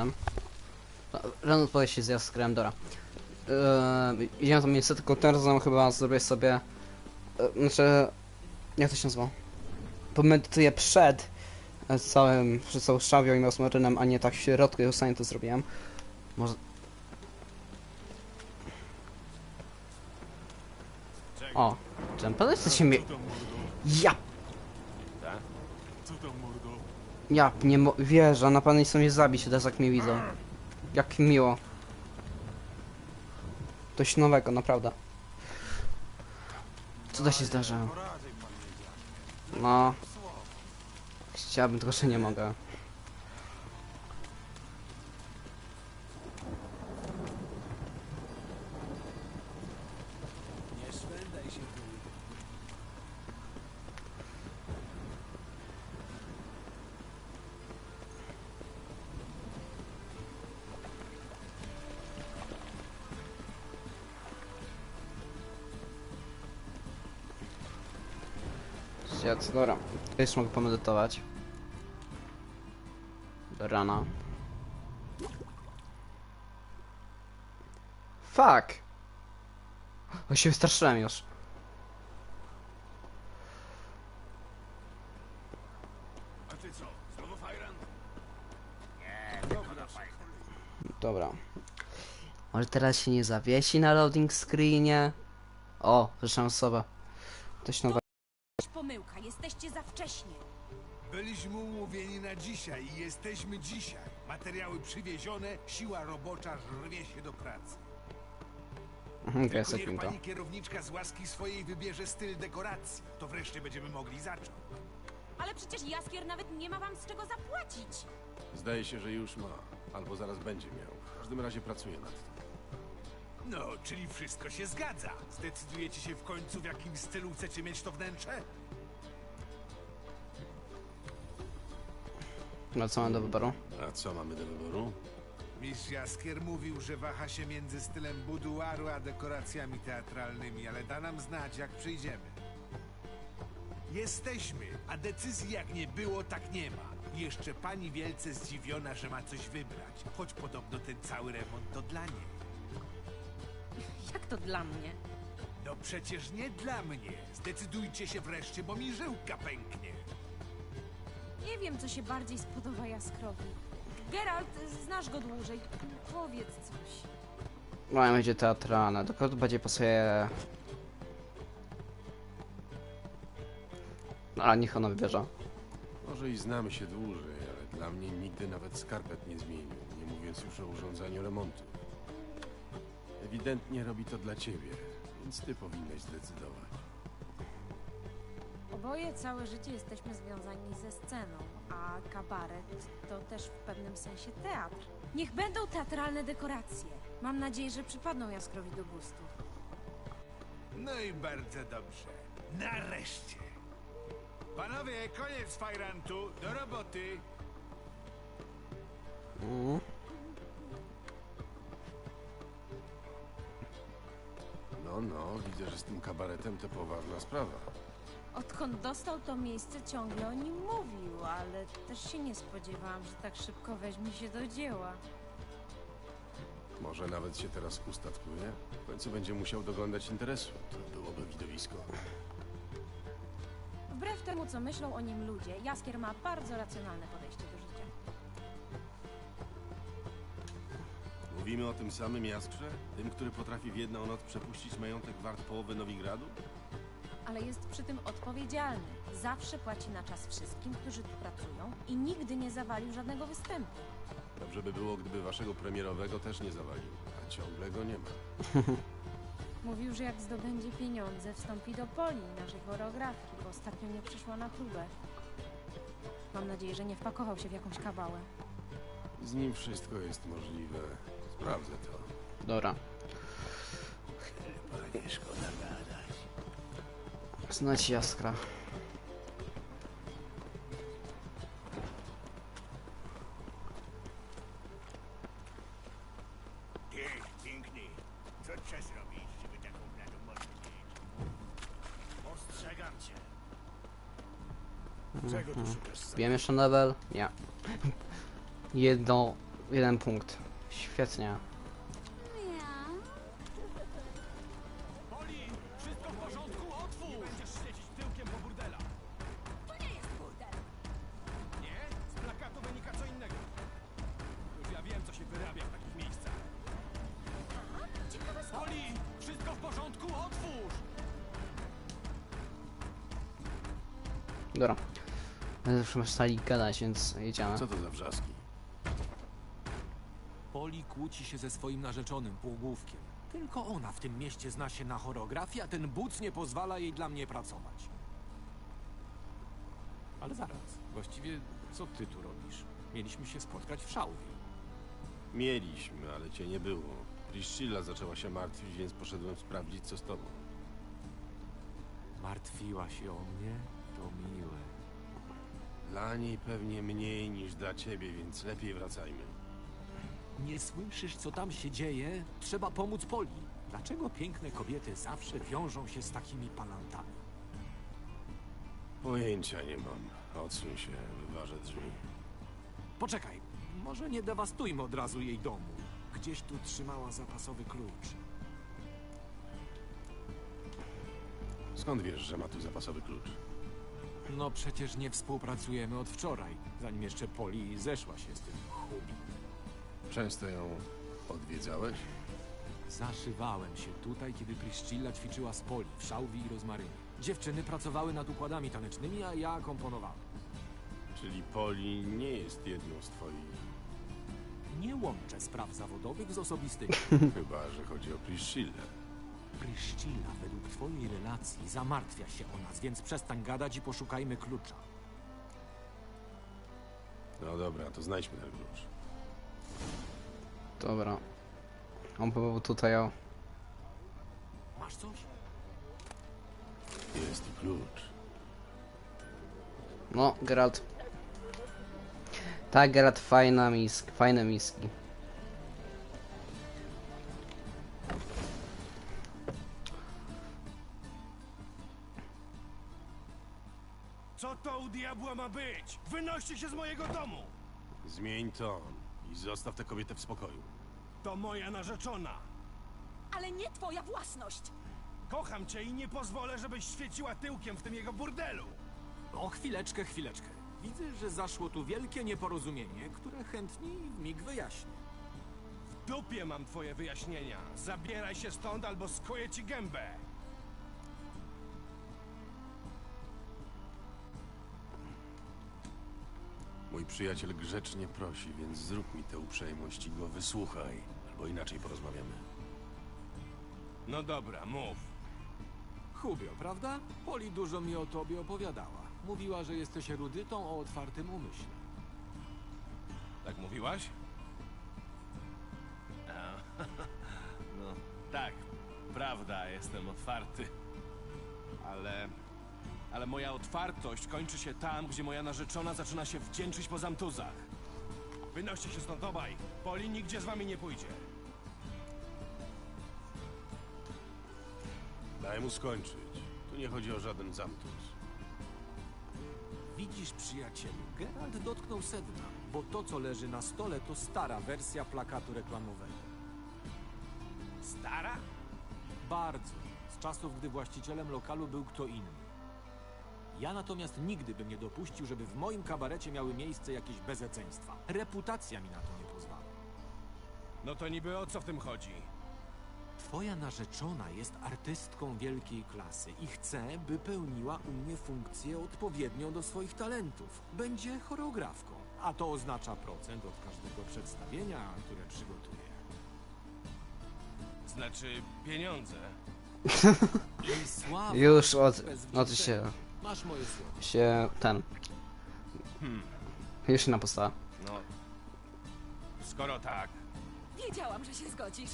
powrotem. No, Ren odpowie się z Jaskrem, dobra. Yy, idziemy tam miejsce, tylko teraz chyba zrobię sobie... Yy, znaczy... Jak to się nazywa? Pomedytuję przed e, całym, przed całą Szawią i Mosmarynem, a nie tak w środku, jak ostatnio to zrobiłem. Może... O, Jumper, jesteście mi... Ja Co tam, mordo? Ja nie mo- wierzę, na pewno chcą mnie zabić teraz jak mnie widzą. Jak miło. Coś nowego, naprawdę. Co to się zdarzyło? No. Chciałbym, tylko że nie mogę. Zjadł, dobra. To jeszcze mogę pomedytować. Do rana. Fuck! O, się wystraszyłem już. Dobra. Może teraz się nie zawiesi na loading screenie? O, wyszłam osobę. Coś nowego. Pomyłka, jesteście za wcześnie. Byliśmy umówieni na dzisiaj i jesteśmy dzisiaj. Materiały przywiezione, siła robocza rwie się do pracy. Mhm, Tylko jest niech pani kierowniczka z łaski swojej wybierze styl dekoracji. To wreszcie będziemy mogli zacząć. Ale przecież Jaskier nawet nie ma wam z czego zapłacić. Zdaje się, że już ma, albo zaraz będzie miał. W każdym razie pracuje nad tym. No, czyli wszystko się zgadza. Zdecydujecie się w końcu, w jakim stylu chcecie mieć to wnętrze? No co mam do wyboru? A co mamy do wyboru? Mistrz Jaskier mówił, że waha się między stylem buduaru a dekoracjami teatralnymi, ale da nam znać, jak przyjdziemy. Jesteśmy, a decyzji jak nie było, tak nie ma. Jeszcze pani wielce zdziwiona, że ma coś wybrać, choć podobno ten cały remont to dla niej. Jak to dla mnie? No przecież nie dla mnie. Zdecydujcie się wreszcie, bo mi żyłka pęknie. Nie wiem, co się bardziej spodoba Jaskrowi. Geralt, znasz go dłużej. Powiedz coś. No, będzie teatralne, tylko to będzie pasuje... No, ale niech ona wybierze. Może i znamy się dłużej, ale dla mnie nigdy nawet skarpet nie zmienił, nie mówiąc już o urządzaniu remontu. Ewidentnie robi to dla ciebie, więc ty powinnaś zdecydować. Oboje całe życie jesteśmy związani ze sceną, a kabaret to też w pewnym sensie teatr. Niech będą teatralne dekoracje. Mam nadzieję, że przypadną Jaskrowi do gustu. No i bardzo dobrze. Nareszcie. Panowie, koniec fajrantu. Do roboty. Mm. No, no, widzę, że z tym kabaretem to poważna sprawa. Odkąd dostał to miejsce, ciągle o nim mówił, ale też się nie spodziewałam, że tak szybko weźmie się do dzieła. Może nawet się teraz ustatkuje? W końcu będzie musiał doglądać interesu. To byłoby widowisko. Wbrew temu, co myślą o nim ludzie, Jaskier ma bardzo racjonalne podejście do życia. Mówimy o tym samym Jaskrze? Tym, który potrafi w jedną noc przepuścić majątek wart połowy Nowigradu? Ale jest przy tym odpowiedzialny. Zawsze płaci na czas wszystkim, którzy tu pracują i nigdy nie zawalił żadnego występu. Dobrze by było, gdyby waszego premierowego też nie zawalił, a ciągle go nie ma. Mówił, że jak zdobędzie pieniądze, wstąpi do Poli, naszej choreografki, bo ostatnio nie przyszła na próbę. Mam nadzieję, że nie wpakował się w jakąś kabałę. Z nim wszystko jest możliwe. Sprawdzę to. Dobra. Znać jaskra. Pięknie, pięknie. Tu szukasz? Bijemy jeszcze level? Nie. Jedno jeden punkt. Świetnie. Dobra. Już przestali gadać, więc jedziemy. Co to za wrzaski? Poli kłóci się ze swoim narzeczonym półgłówkiem. Tylko ona w tym mieście zna się na choreografii, a ten buc nie pozwala jej dla mnie pracować. Ale zaraz, właściwie co ty tu robisz? Mieliśmy się spotkać w szałwi. Mieliśmy, ale cię nie było. Priscilla zaczęła się martwić, więc poszedłem sprawdzić, co z tobą. Martwiła się o mnie? To miłe. Dla niej pewnie mniej niż dla ciebie, więc lepiej wracajmy. Nie słyszysz, co tam się dzieje? Trzeba pomóc Poli. Dlaczego piękne kobiety zawsze wiążą się z takimi palantami? Pojęcia nie mam. Odsuń się, wyważę drzwi. Poczekaj, może nie dewastujmy od razu jej domu. Gdzieś tu trzymała zapasowy klucz. Skąd wiesz, że ma tu zapasowy klucz? No przecież nie współpracujemy od wczoraj, zanim jeszcze Poli zeszła się z tym chubi. Często ją odwiedzałeś? Zaszywałem się tutaj, kiedy Priscilla ćwiczyła z Poli w szałwi i rozmarynie. Dziewczyny pracowały nad układami tanecznymi, a ja komponowałem. Czyli Poli nie jest jedną z twoich. Nie łączę spraw zawodowych z osobistymi. Chyba, że chodzi o Priscillę. Priscilla według twojej relacji zamartwia się o nas, więc przestań gadać i poszukajmy klucza. No dobra, to znajdźmy ten klucz. Dobra. On był tutaj, o. Masz coś? Jest i klucz. No, Geralt. Tak, Geralt, fajna misk, fajne miski. Wynoście się z mojego domu! Zmień ton i zostaw tę kobietę w spokoju. To moja narzeczona. Ale nie twoja własność. Kocham cię i nie pozwolę, żebyś świeciła tyłkiem w tym jego burdelu. O, chwileczkę, chwileczkę. Widzę, że zaszło tu wielkie nieporozumienie, które chętnie w mig wyjaśnię. W dupie mam twoje wyjaśnienia. Zabieraj się stąd albo skoję ci gębę. Mój przyjaciel grzecznie prosi, więc zrób mi tę uprzejmość i go wysłuchaj, albo inaczej porozmawiamy. No dobra, mów. Hubio, prawda? Poli dużo mi o tobie opowiadała. Mówiła, że jesteś erudytą o otwartym umyśle. Tak mówiłaś? No, tak, prawda, jestem otwarty. Ale. Ale moja otwartość kończy się tam, gdzie moja narzeczona zaczyna się wdzięczyć po zamtuzach. Wynoście się stąd obaj. Poli nigdzie z wami nie pójdzie. Daj mu skończyć. Tu nie chodzi o żaden zamtus. Widzisz, przyjacielu, Geralt dotknął sedna, bo to, co leży na stole, to stara wersja plakatu reklamowego. Stara? Bardzo. Z czasów, gdy właścicielem lokalu był kto inny. Ja natomiast nigdy bym nie dopuścił, żeby w moim kabarecie miały miejsce jakieś bezeceństwa. Reputacja mi na to nie pozwala. No to niby o co w tym chodzi? Twoja narzeczona jest artystką wielkiej klasy i chce, by pełniła u mnie funkcję odpowiednią do swoich talentów. Będzie choreografką, a to oznacza procent od każdego przedstawienia, które przygotuje. Znaczy pieniądze. I sława Już od, od się, Masz moje słowo. się ten. Już na postawa. No. Skoro tak, Wiedziałam, że się zgodzisz.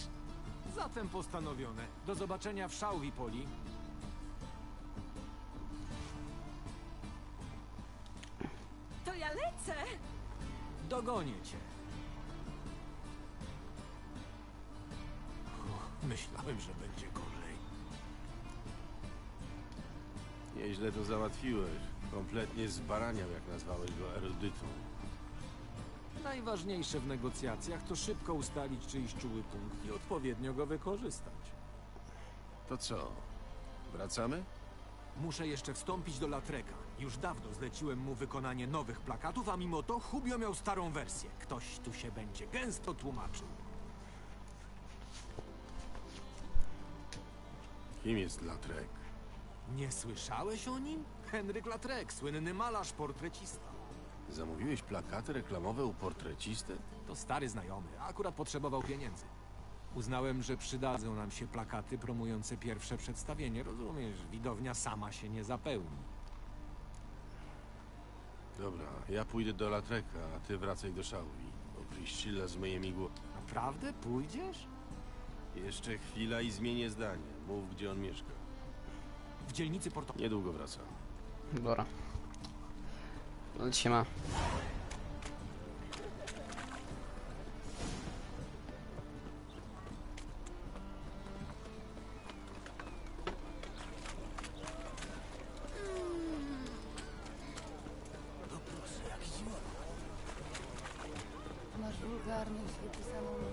Zatem postanowione. Do zobaczenia w Szałwi, Poli. To ja lecę. Dogonię cię. Uch, myślałem, że będzie kolej. Nieźle to załatwiłeś. Kompletnie zbaraniał, jak nazwałeś go erudytą. Najważniejsze w negocjacjach to szybko ustalić czyjś czuły punkt i odpowiednio go wykorzystać. To co? Wracamy? Muszę jeszcze wstąpić do Latreka. Już dawno zleciłem mu wykonanie nowych plakatów, a mimo to Hubio miał starą wersję. Ktoś tu się będzie gęsto tłumaczył. Kim jest Latrek? Nie słyszałeś o nim? Henryk Latrek, słynny malarz, portrecista. Zamówiłeś plakaty reklamowe u portrecisty? To stary znajomy, akurat potrzebował pieniędzy. Uznałem, że przydadzą nam się plakaty promujące pierwsze przedstawienie. Rozumiesz, widownia sama się nie zapełni. Dobra, ja pójdę do Latreka, a ty wracaj do Szałwi. Bo Priscilla zmyje mi głowę. Naprawdę? Pójdziesz? Jeszcze chwila i zmienię zdanie. Mów, gdzie on mieszka. W dzielnicy Porto... Niedługo wracam. Dobra. No dzisiaj ma. Masz wulgarność wypisaną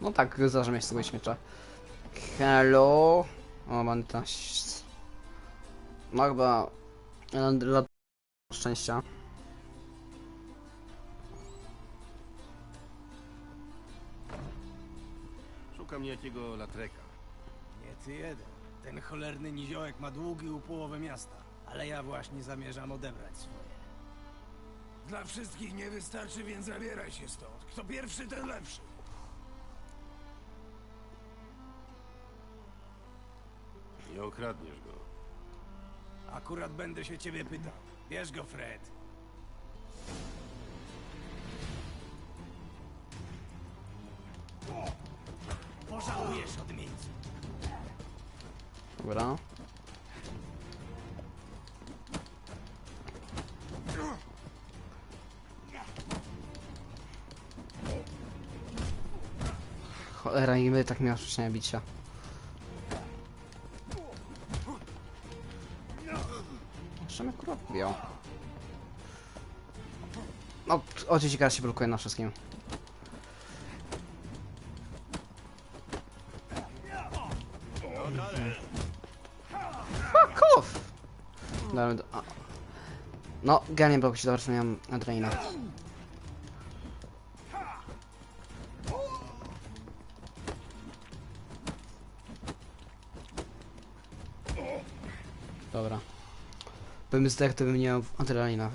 No tak, zawsze mieć z tego śmiecza. Hello. O, mam też. No chyba. e, Dla szczęścia. Szukam niejakiego Latreka. Nie ty jeden. Ten cholerny niziołek ma długi u połowy miasta, ale ja właśnie zamierzam odebrać swoje. Dla wszystkich nie wystarczy, więc zabieraj się stąd. Kto pierwszy, ten lepszy. Nie okradniesz go. Akurat będę się ciebie pytał. Bierz go, Fred. Pożałujesz odmieńcu. Dobra. Cholera, i my tak miał wcześniej bicia. Mnie kurwa biją. No, oczywiście teraz się blokuje na wszystkim. Fuck off! No, genialnie było się dobrze, miałem adrenalina. Bym zdech, to bym nie miał adrenalina.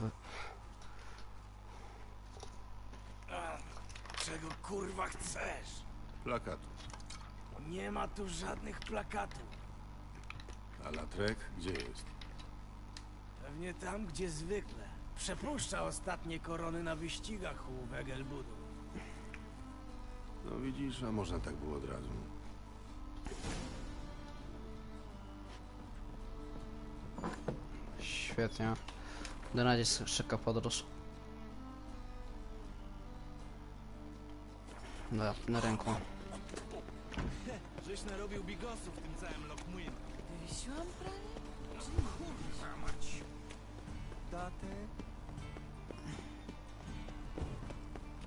Czego kurwa chcesz? Plakatu. Nie ma tu żadnych plakatów. A Latrek gdzie jest? Pewnie tam, gdzie zwykle. Przepuszcza ostatnie korony na wyścigach u Wegelbudu. No widzisz, a można tak było od razu. Świetnie. Na razie jest szybka podróż. Dobra, na ręku. Żeś narobił bigosów w tym całym Lokmuin. Wysiłam prawie? Datę?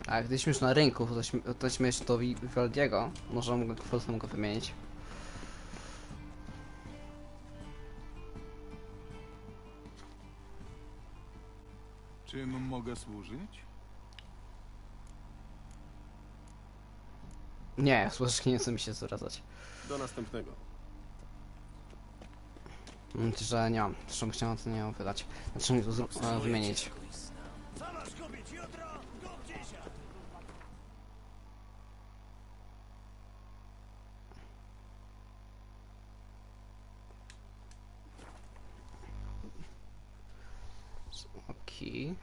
A gdyśmy już na rynku, to to śmiesz to Vivaldiego. Może mogę po go wymienić. Czym mogę służyć? Nie, słyszki nie chcę mi się zwracać. Do następnego. Myślę, że nie mam. Zresztą chciałem to nie wydać. Znaczy mi to zrób- e, wymienić. Co masz kupić jutro? Kupcie się! Okej.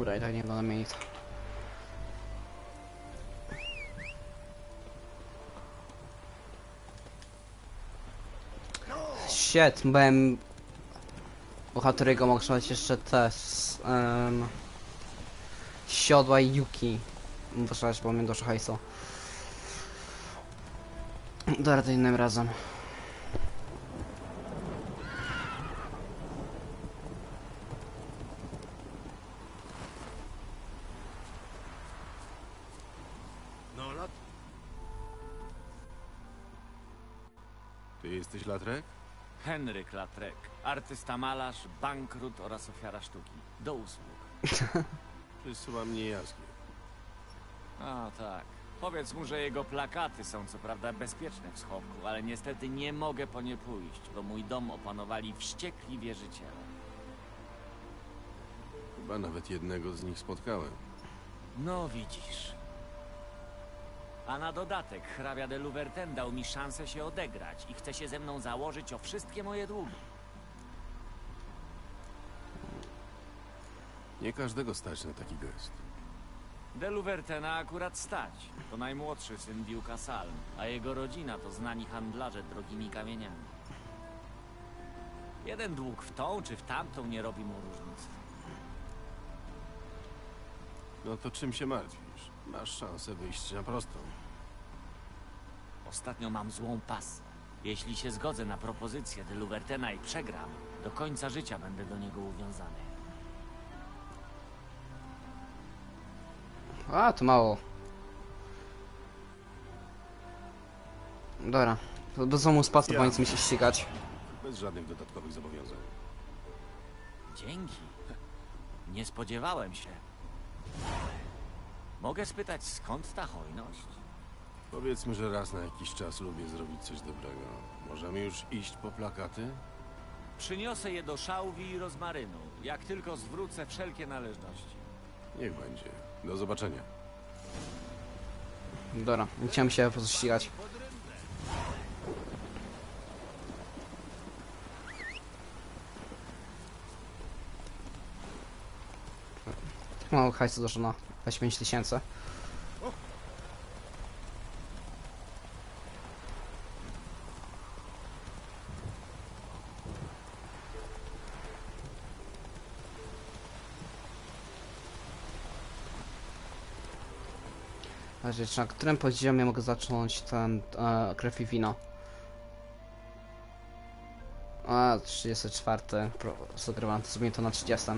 Kurde, i tak nie wygląda mi nic. Shit, byłem... Bohaterego mogę strzelać jeszcze te... z, em, Siodła i Yuki. Muszę bo mnie dużo hajsu. Dobra, to innym razem. Latrek, artysta malarz, bankrut oraz ofiara sztuki. Do usług. Przysyła mnie jaskier. A tak. Powiedz mu, że jego plakaty są co prawda bezpieczne w schowku, ale niestety nie mogę po nie pójść, bo mój dom opanowali wściekli wierzyciele. Chyba nawet jednego z nich spotkałem. No widzisz. A na dodatek hrabia de Louverten dał mi szansę się odegrać i chce się ze mną założyć o wszystkie moje długi. Nie każdego stać na taki gest. De Louvertena akurat stać. To najmłodszy syn Duke'a Salm, a jego rodzina to znani handlarze drogimi kamieniami. Jeden dług w tą czy w tamtą nie robi mu różnicy. No to czym się martwisz? Masz szansę wyjść na prostą. Ostatnio mam złą pasę. Jeśli się zgodzę na propozycję de Louvertena i przegram, do końca życia będę do niego uwiązany. A, to mało. Dobra. To do domu spacer, bo nic mi się ścigać. Bez żadnych dodatkowych zobowiązań. Dzięki. Nie spodziewałem się. Mogę spytać, skąd ta hojność? Powiedzmy, że raz na jakiś czas lubię zrobić coś dobrego. Możemy już iść po plakaty? Przyniosę je do szałwi i rozmarynu, jak tylko zwrócę wszelkie należności. Niech będzie. Do zobaczenia. Dobra, nie chciałem się po prostu ścigać. Mało hajsu doszło na 25 Znaczy, czy na którym poziomie mogę zacząć ten e, krew i wino? A, 34. Pro- Sugerowałem to zrobię to na 30.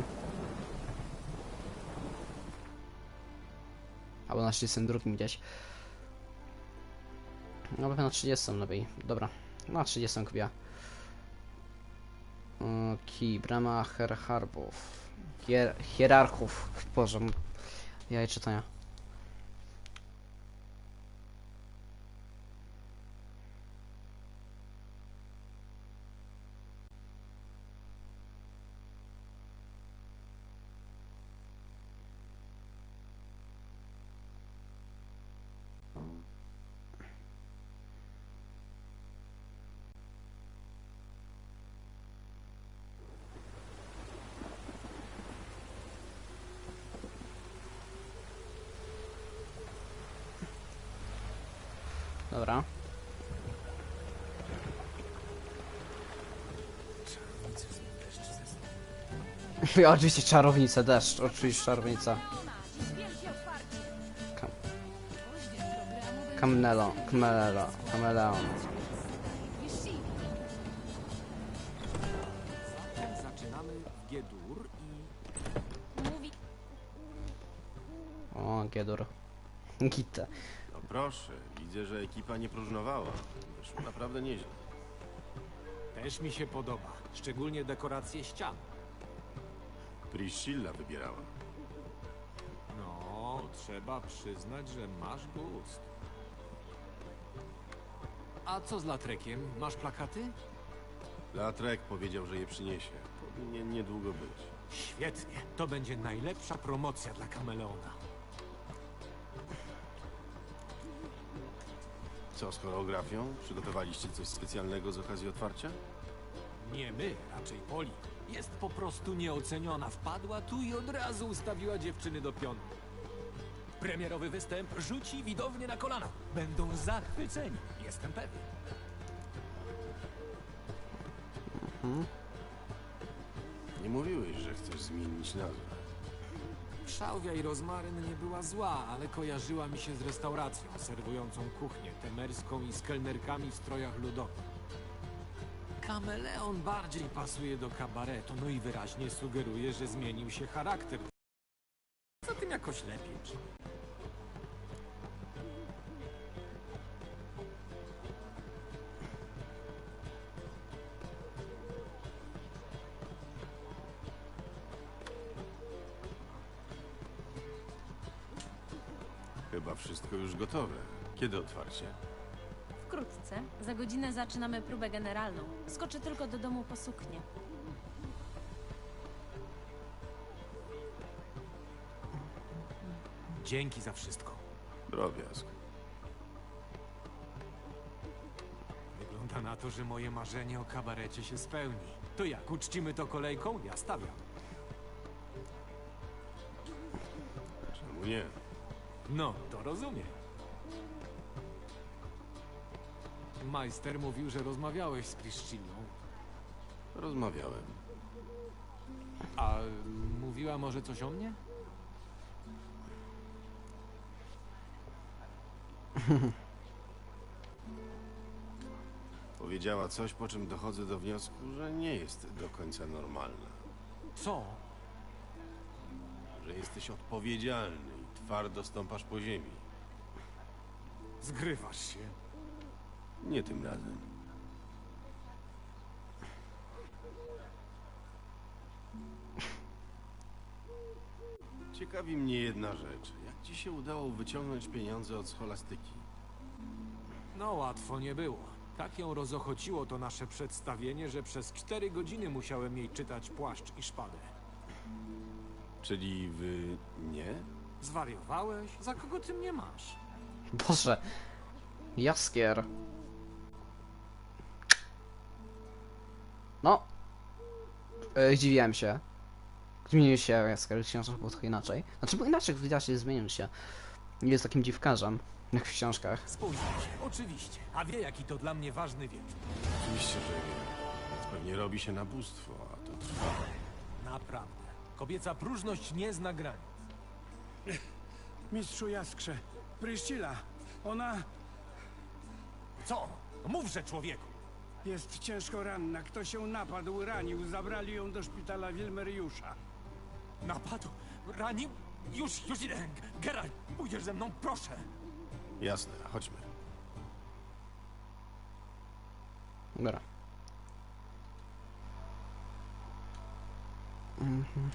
Albo na 32 gdzieś. No pewnie na 30 lepiej. Dobra. Na 30 kupię. E, Kij, brama hierarchów. Hier hierarchów. Boże. Jaj czytania. Dobra. Oczywiście czarownica, deszcz, oczywiście czarownica. Kam Kamnelo, Kamelo, Kameleon. Mówi... O, Giedur. Gitte. Proszę, widzę, że ekipa nie próżnowała. Wyszło naprawdę nieźle. też mi się podoba. Szczególnie dekoracje ścian. Priscilla wybierała. No, trzeba przyznać, że masz gust. A co z latrekiem? Masz plakaty? Latrek powiedział, że je przyniesie. Powinien niedługo być. Świetnie. To będzie najlepsza promocja dla kameleona. Co z choreografią? Przygotowaliście coś specjalnego z okazji otwarcia? Nie my, raczej Poli. Jest po prostu nieoceniona. Wpadła tu i od razu ustawiła dziewczyny do pionu. Premierowy występ rzuci widownię na kolana. Będą zachwyceni, jestem pewien. Nie mówiłeś, że chcesz zmienić nazwę. Szałwia i rozmaryn nie była zła, ale kojarzyła mi się z restauracją serwującą kuchnię temerską i z kelnerkami w strojach ludowych. Kameleon bardziej pasuje do kabaretu, no i wyraźnie sugeruje, że zmienił się charakter. Co tym jakoś lepiej? Kiedy otwarcie? Wkrótce. Za godzinę zaczynamy próbę generalną. Skoczę tylko do domu po suknię. Dzięki za wszystko. Drobiazg. Wygląda na to, że moje marzenie o kabarecie się spełni. To jak, uczcimy to kolejką? Ja stawiam. Czemu nie? No, to rozumiem. Majster mówił, że rozmawiałeś z Priscillą. Rozmawiałem. A mówiła może coś o mnie? Powiedziała coś, po czym dochodzę do wniosku, że nie jest do końca normalna. Co? Że jesteś odpowiedzialny i twardo stąpasz po ziemi. Zgrywasz się. Nie tym razem. Ciekawi mnie jedna rzecz. Jak ci się udało wyciągnąć pieniądze od scholastyki? No, łatwo nie było. Tak ją rozochociło to nasze przedstawienie, że przez cztery godziny musiałem jej czytać płaszcz i szpadę. Czyli wy nie? Zwariowałeś? Za kogo ty mnie masz? Boże. Jaskier. No. E, zdziwiłem się. Zmienił się Jaskier, książka było trochę inaczej. Znaczy, bo inaczej widać, że zmienił się. Nie jest takim dziwkarzem, jak w książkach. Spójrz się, oczywiście. A wie, jaki to dla mnie ważny wieczór. Oczywiście, że. Więc pewnie robi się nabóstwo, a to trwa. Naprawdę. Kobieca próżność nie zna granic. Mistrzu Jaskrze, Pryszcila, ona Co? Mówże, człowieku! Jest ciężko ranna. Ktoś ją napadł, ranił. Zabrali ją do szpitala Wilmeriusza. Napadł? Ranił? Już, już idę. Geralt, pójdziesz ze mną, proszę. Jasne, chodźmy. Dobra. Mhm.